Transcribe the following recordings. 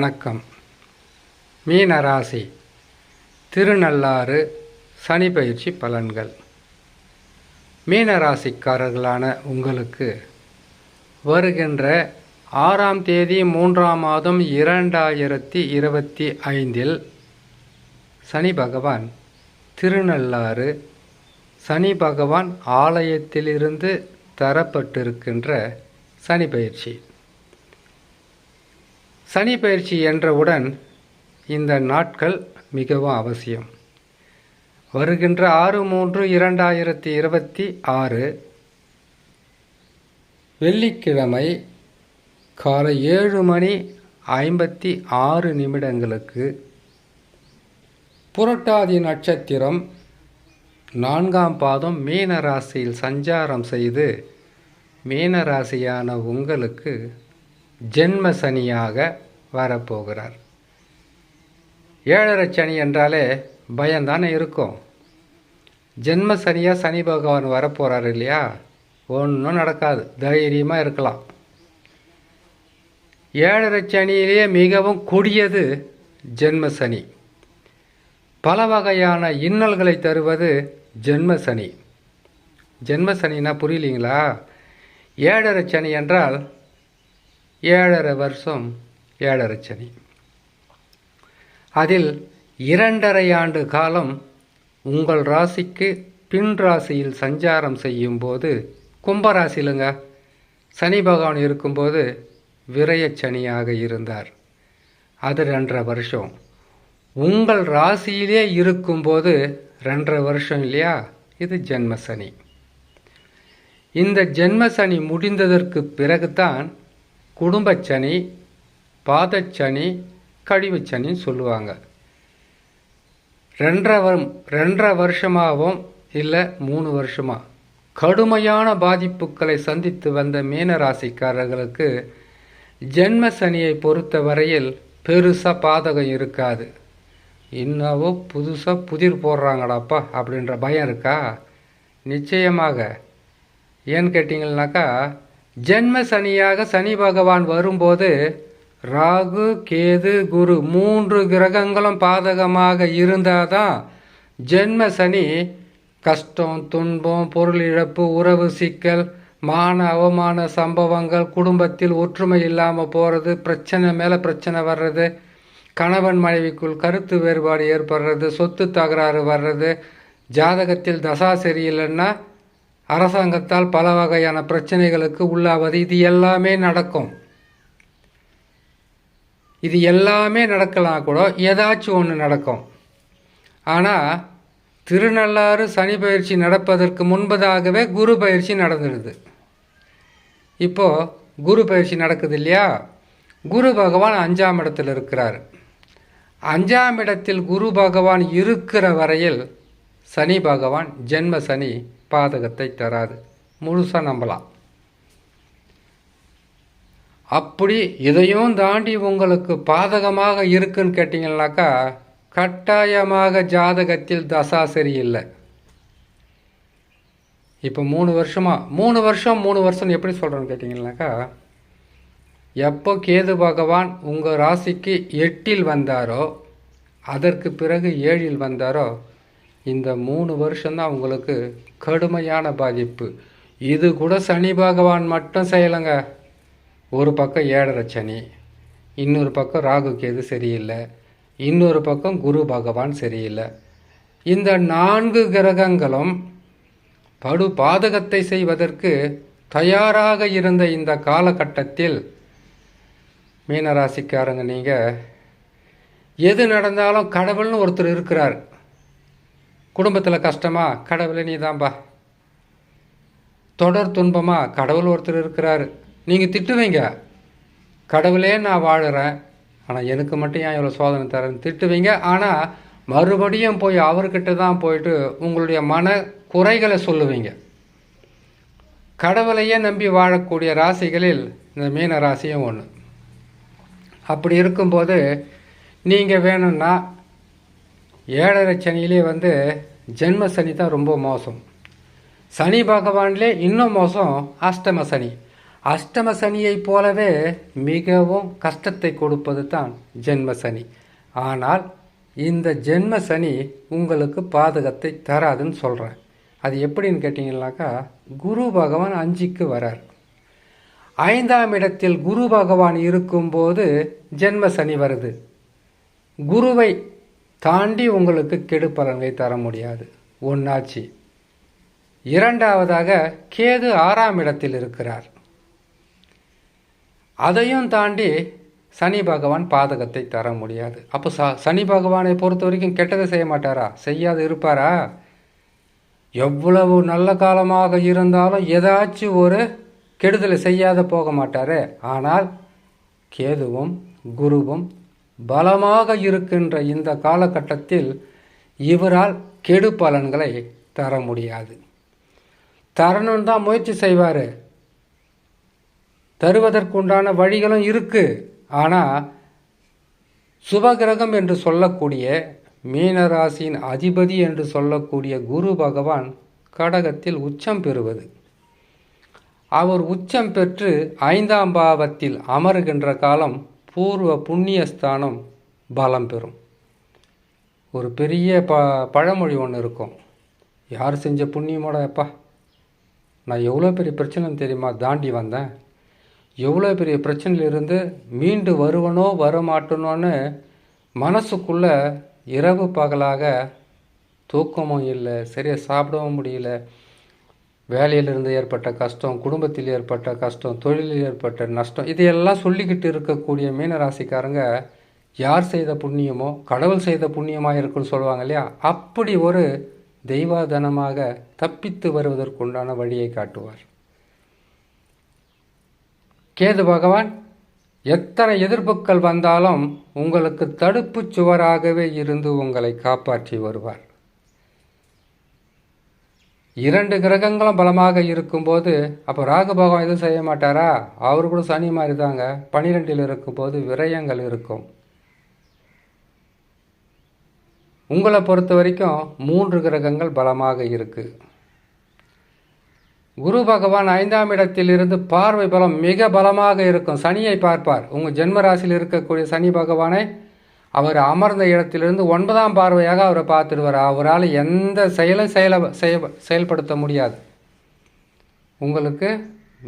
வணக்கம். மீனராசி திருநள்ளாறு சனி பயிற்சி பலன்கள். மீனராசிக்காரர்களான உங்களுக்கு வருகின்ற ஆறாம் தேதி மூன்றாம் மாதம் இரண்டாயிரத்தி இருபத்தி ஐந்தில் சனி பகவான் திருநள்ளாறு சனி பகவான் ஆலயத்திலிருந்து தரப்பட்டிருக்கின்ற சனி பயிற்சி. சனி பயிற்சி என்றவுடன் இந்த நாட்கள் மிகவும் அவசியம். வருகின்ற ஆறு மூன்று இரண்டாயிரத்தி இருபத்தி ஆறு வெள்ளிக்கிழமை காலை ஏழு மணி ஐம்பத்தி ஆறு நிமிடங்களுக்கு புரட்டாதி நட்சத்திரம் நான்காம் பாதம் மீன ராசியில் சஞ்சாரம் செய்து மீன ராசியான உங்களுக்கு ஜென்ம சனியாக வரப்போகிறார். ஏழரை சனி என்றாலே பயம்தானே இருக்கும். ஜென்ம சனியாக சனி பகவான் வரப்போகிறார் இல்லையா? ஒன்றும் நடக்காது. தைரியமாக இருக்கலாம். ஏழரை சனியிலேயே மிகவும் கொடியது ஜென்ம சனி பல வகையான இன்னல்களை தருவது ஜென்ம சனி ஜென்ம சனினா புரியலீங்களா? ஏழரை சனி என்றால் ஏழரை வருஷம் ஏழரை சனி. அதில் இரண்டரை ஆண்டு காலம் உங்கள் ராசிக்கு பின் ராசியில் சஞ்சாரம் செய்யும்போது கும்பராசிலுங்க சனி பகவான் இருக்கும்போது விரயச்சனியாக இருந்தார். அது ரெண்டரை வருஷம். உங்கள் ராசியிலே இருக்கும்போது ரெண்டரை வருஷம் இல்லையா? இது ஜென்ம சனி. இந்த ஜென்ம சனி முடிந்ததற்கு பிறகுதான் குடும்பச்சனி பாதச்சனி கழிவுச்சனின்னு சொல்லுவாங்க. ரெண்டரை வரும் ரெண்டரை வருஷமாகவும் இல்லை மூணு வருஷமா. கடுமையான பாதிப்புகளை சந்தித்து வந்த மீனராசிக்காரர்களுக்கு ஜென்ம சனியை பொறுத்த வரையில் பெருசாக பாதகம் இருக்காது. இன்னவோ புதுசாக புதிர் போடுறாங்கடாப்பா அப்படின்ற பயம் இருக்கா? நிச்சயமாக. ஏன்னு கேட்டிங்கன்னாக்கா ஜென்ம சனியாக சனி பகவான் வரும்போது ராகு கேது குரு மூன்று கிரகங்களும் பாதகமாக இருந்தால் தான் ஜென்ம சனி கஷ்டம் துன்பம் பொருள் இழப்பு உறவு சிக்கல் மான அவமான சம்பவங்கள் குடும்பத்தில் ஒற்றுமை இல்லாமல் போகிறது பிரச்சனை மேலே பிரச்சனை வர்றது கணவன் மனைவிக்குள் கருத்து வேறுபாடு ஏற்படுறது சொத்து தகராறு வர்றது ஜாதகத்தில் தசா சரியில்லைன்னா அரசாங்கத்தால் பல வகையான பிரச்சனைகளுக்கு உள்ளாவது இது எல்லாமே நடக்கும். இது எல்லாமே நடக்கலாம் கூட ஏதாச்சும் ஒன்று நடக்கும். ஆனால் திருநள்ளாறு சனி பயிற்சி நடப்பதற்கு முன்பதாகவே குரு பயிற்சி நடந்துடுது. இப்போது குரு பயிற்சி நடக்குது இல்லையா? குரு பகவான் அஞ்சாம் இடத்தில் இருக்கிறார். அஞ்சாம் இடத்தில் குரு பகவான் இருக்கிற வரையில் சனி பகவான் ஜென்ம சனி பாதகத்தை தராது. முழுசாக நம்பலாம். அப்படி இதையும் தாண்டி உங்களுக்கு பாதகமாக இருக்குன்னு கேட்டிங்கன்னாக்கா கட்டாயமாக ஜாதகத்தில் தசா சரியில்லை. இப்போ மூணு வருஷமாக மூணு வருஷம் மூணு வருஷம் எப்படி சொல்கிறேன்னு கேட்டிங்கனாக்கா எப்போ கேது பகவான் உங்கள் ராசிக்கு எட்டில் வந்தாரோ அதற்கு பிறகு ஏழில் வந்தாரோ இந்த மூணு வருஷம்தான் உங்களுக்கு கடுமையான பாதிப்பு. இது கூட சனி பகவான் மட்டும் செய்யலைங்க. ஒரு பக்கம் ஏழரை சனி இன்னொரு பக்கம் ராகு கேது சரியில்லை இன்னொரு பக்கம் குரு பகவான் சரியில்லை. இந்த நான்கு கிரகங்களும் படு பாதகத்தை செய்வதற்கு தயாராக இருந்த இந்த காலகட்டத்தில் மீனராசிக்காரங்க நீங்கள் எது நடந்தாலும் கடவுள்னு ஒருத்தர் இருக்கிறார். குடும்பத்தில் கஷ்டமா கடவுளை நீ தான்பா தொடர் துன்பமா கடவுள் ஒருத்தர் இருக்கிறாரு. நீங்கள் திட்டுவீங்க. கடவுளே நான் வாழுறேன். ஆனால் எனக்கு மட்டும் ஏன் இவ்வளோ சோதனை தரேன்னு திட்டுவீங்க. ஆனால் மறுபடியும் போய் அவர்கிட்ட தான் போயிட்டு உங்களுடைய மன குறைகளை சொல்லுவீங்க. கடவுளையே நம்பி வாழக்கூடிய ராசிகளில் இந்த மீன ராசியும் ஒன்று அப்படி இருக்கும்போது நீங்கள் வேணும்னா ஏழரை சனியிலே வந்து ஜென்ம சனி தான் ரொம்ப மோசம். சனி பகவான்லே இன்னும் மோசம் அஷ்டம சனி. அஷ்டம சனியைப் போலவே மிகவும் கஷ்டத்தை கொடுப்பது தான் ஜென்ம சனி. ஆனால் இந்த ஜென்ம சனி உங்களுக்கு பாதகத்தை தராதுன்னு சொல்கிறேன் அது எப்படின்னு கேட்டிங்கன்னாக்கா குரு பகவான் அஞ்சுக்கு வரார். ஐந்தாம் இடத்தில் குரு பகவான் இருக்கும்போது ஜென்ம சனி வருது. குருவை தாண்டி உங்களுக்கு கெடு பலன்களை தர முடியாது. ஒன்னாச்சு இரண்டாவதாக கேது ஆறாம் இடத்தில் இருக்கிறார். அதையும் தாண்டி சனி பகவான் பாதகத்தை தர முடியாது. அப்போ ச சனி பகவானை பொறுத்த வரைக்கும் கெட்டதை செய்ய மாட்டாரா? செய்யாது இருப்பாரா? எவ்வளவு நல்ல காலமாக இருந்தாலும் ஏதாச்சும் ஒரு கெடுதலை செய்யாத போக மாட்டாரே. ஆனால் கேதுவும் குருவும் பலமாக இருக்கின்ற இந்த காலகட்டத்தில் இவரால் கெடு பலன்களை தர முடியாது. தரணும் தான் முயற்சி செய்வார். தருவதற்குண்டான வழிகளும் இருக்கு. ஆனால் சுபகிரகம் என்று சொல்லக்கூடிய மீனராசியின் அதிபதி என்று சொல்லக்கூடிய குரு பகவான் கடகத்தில் உச்சம் பெறுவது. அவர் உச்சம் பெற்று ஐந்தாம் பாவத்தில் அமருகின்ற காலம் பூர்வ புண்ணியஸ்தானம் பலம் பெறும். ஒரு பெரிய ப பழமொழி ஒன்று இருக்கும். யார் செஞ்ச புண்ணியமோட எப்பா நான் எவ்வளோ பெரிய பிரச்சனைன்னு தெரியுமா? தாண்டி வந்தேன். எவ்வளோ பெரிய பிரச்சனையிலிருந்து மீண்டு வருவனோ வரமாட்டனோன்னு மனசுக்குள்ளே இரவு பகலாக தூக்கமும் இல்லை சரியாக சாப்பிடவும் முடியல வேலையிலிருந்து ஏற்பட்ட கஷ்டம் குடும்பத்தில் ஏற்பட்ட கஷ்டம் தொழிலில் ஏற்பட்ட நஷ்டம் இதையெல்லாம் சொல்லிக்கிட்டு இருக்கக்கூடிய மீனராசிக்காரங்க யார் செய்த புண்ணியமோ கடவுள் செய்த புண்ணியமாக இருக்குன்னு சொல்லுவாங்க இல்லையா? அப்படி ஒரு தெய்வாதனமாக தப்பித்து வருவதற்குண்டான வழியை காட்டுவார். கேது பகவான் எத்தனை எதிர்ப்புகள் வந்தாலும் உங்களுக்கு தடுப்பு சுவராகவே இருந்து உங்களை காப்பாற்றி வருவார். இரண்டு கிரகங்களும் பலமாக இருக்கும்போது அப்போ ராகு பகவான் எதுவும் செய்ய மாட்டாரா? அவர் கூட சனி மாதிரி தாங்க. பனிரெண்டில் இருக்கும்போது விரயங்கள் இருக்கும். உங்களை பொறுத்த வரைக்கும் மூன்று கிரகங்கள் பலமாக இருக்குது குரு பகவான் ஐந்தாம் இடத்திலிருந்து பார்வை பலம் மிக பலமாக இருக்கும். சனியை பார்ப்பார். உங்கள் ஜென்மராசியில் இருக்கக்கூடிய சனி பகவானை அவர் அமர்ந்த இடத்திலிருந்து ஒன்பதாம் பார்வையாக அவரை பார்த்துடுவார். அவரால் எந்த செயலும் செயல செய செயல்படுத்த முடியாது. உங்களுக்கு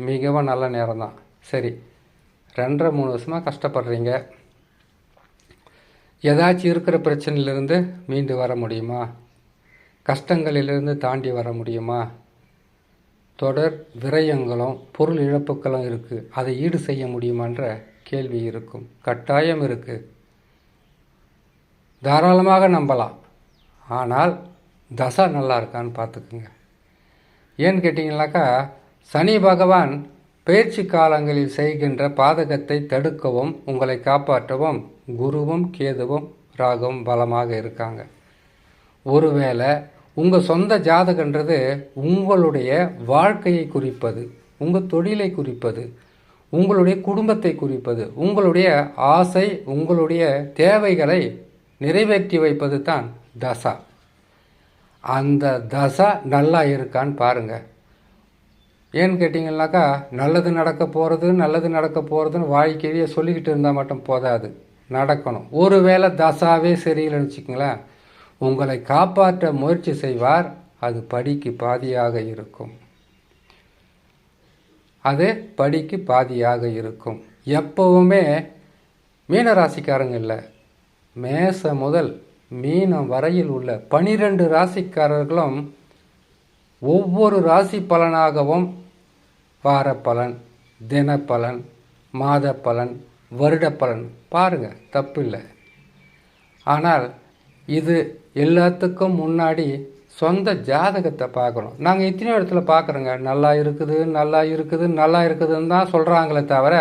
மிகவும் நல்ல நேரம் தான் சரி ரெண்டரை மூணு வருஷமாக கஷ்டப்படுறீங்க. ஏதாச்சும் இருக்கிற பிரச்சனையிலிருந்து மீண்டு வர முடியுமா? கஷ்டங்களிலிருந்து தாண்டி வர முடியுமா? தொடர் விரயங்களும் பொருள் இழப்புகளும் இருக்குது அதை ஈடு செய்ய முடியுமான்ற கேள்வி இருக்கும். கட்டாயம் இருக்குது தாராளமாக நம்பலாம். ஆனால் தசா நல்லா இருக்கான்னு பார்த்துக்குங்க. ஏன்னு கேட்டிங்கனாக்கா சனி பகவான் பயிற்சி காலங்களில் செய்கின்ற பாதகத்தை தடுக்கவும் உங்களை காப்பாற்றவும் குருவும் கேதுவும் ராகவும் பலமாக இருக்காங்க. ஒருவேளை உங்கள் சொந்த ஜாதகன்றது உங்களுடைய வாழ்க்கையை குறிப்பது உங்கள் தொழிலை குறிப்பது உங்களுடைய குடும்பத்தை குறிப்பது உங்களுடைய ஆசை உங்களுடைய தேவைகளை நிறைவேற்றி வைப்பது தான் தசா. அந்த தசா நல்லா இருக்கான்னு பாருங்கள் ஏன்னு கேட்டிங்கன்னாக்கா நல்லது நடக்க போகிறது நல்லது நடக்க போகிறதுன்னு வாழ்க்கையே சொல்லிக்கிட்டு இருந்தால் மட்டும் போதாது. நடக்கணும். ஒருவேளை தசாவே சரியில்லைன்னு வச்சுக்கோங்களேன் உங்களை காப்பாற்ற முயற்சி செய்வார் அது படிக்கு பாதியாக இருக்கும். அது படிக்கு பாதியாக இருக்கும். எப்பவுமே மீனராசிக்காரங்க இல்லை மேச முதல் மீனம் வரையில் உள்ள பனிரெண்டு ராசிக்காரர்களும் ஒவ்வொரு ராசி பலனாகவும் வார பலன் தினப்பலன் மாத பலன் வருட பலன் பாருங்கள் தப்பில்லை. ஆனால் இது எல்லாத்துக்கும் முன்னாடி சொந்த ஜாதகத்தை பார்க்கணும். நாங்கள் இத்தனையோ இடத்துல பார்க்குறோங்க. நல்லா இருக்குது நல்லா இருக்குது நல்லா இருக்குதுன்னு தான் சொல்கிறாங்களே தவிர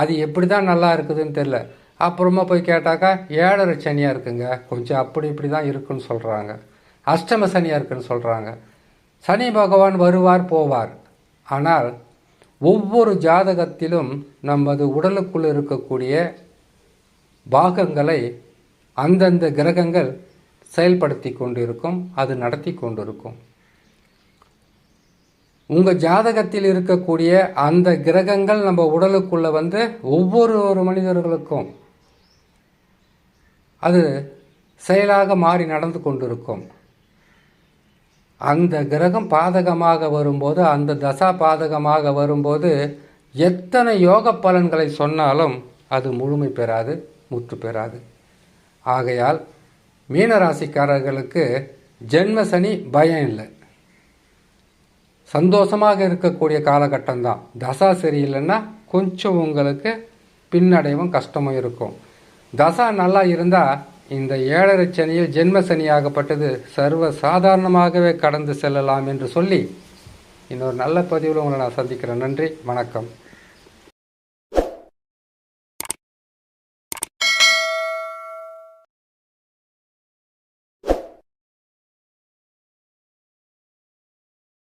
அது எப்படி தான் நல்லா இருக்குதுன்னு தெரில அப்புறமா போய் கேட்டாக்கா ஏழரை சனியாக இருக்குங்க. கொஞ்சம் அப்படி இப்படி தான் இருக்குன்னு சொல்கிறாங்க அஷ்டம சனியாக இருக்குன்னு சொல்கிறாங்க சனி பகவான் வருவார் போவார். ஆனால் ஒவ்வொரு ஜாதகத்திலும் நமது உடலுக்குள் இருக்கக்கூடிய பாகங்களை அந்தந்த கிரகங்கள் செயல்படுத்தி கொண்டிருக்கும் அது நடத்தி கொண்டிருக்கும். உங்கள் ஜாதகத்தில் இருக்கக்கூடிய அந்த கிரகங்கள் நம்ம உடலுக்குள்ளே வந்து ஒவ்வொரு ஒரு மனிதர்களுக்கும் அது செயலாக மாறி நடந்து கொண்டிருக்கும். அந்த கிரகம் பாதகமாக வரும்போது அந்த தசா பாதகமாக வரும்போது எத்தனை யோக பலன்களை சொன்னாலும் அது முழுமை பெறாது முற்று பெறாது. ஆகையால் மீனராசிக்காரர்களுக்கு ஜென்ம சனி பயம் இல்லை. சந்தோஷமாக இருக்கக்கூடிய காலகட்டம்தான். தசா சரியில்லைன்னா கொஞ்சம் உங்களுக்கு பின்னடைவும் கஷ்டமும் இருக்கும். தசா நல்லா இருந்தால் இந்த ஏழரை சனியில் ஜென்ம சனியாகப்பட்டது சர்வ சாதாரணமாகவே கடந்து செல்லலாம் என்று சொல்லி இன்னொரு நல்ல பதிவில் உங்களை நான் சந்திக்கிறேன். நன்றி வணக்கம்.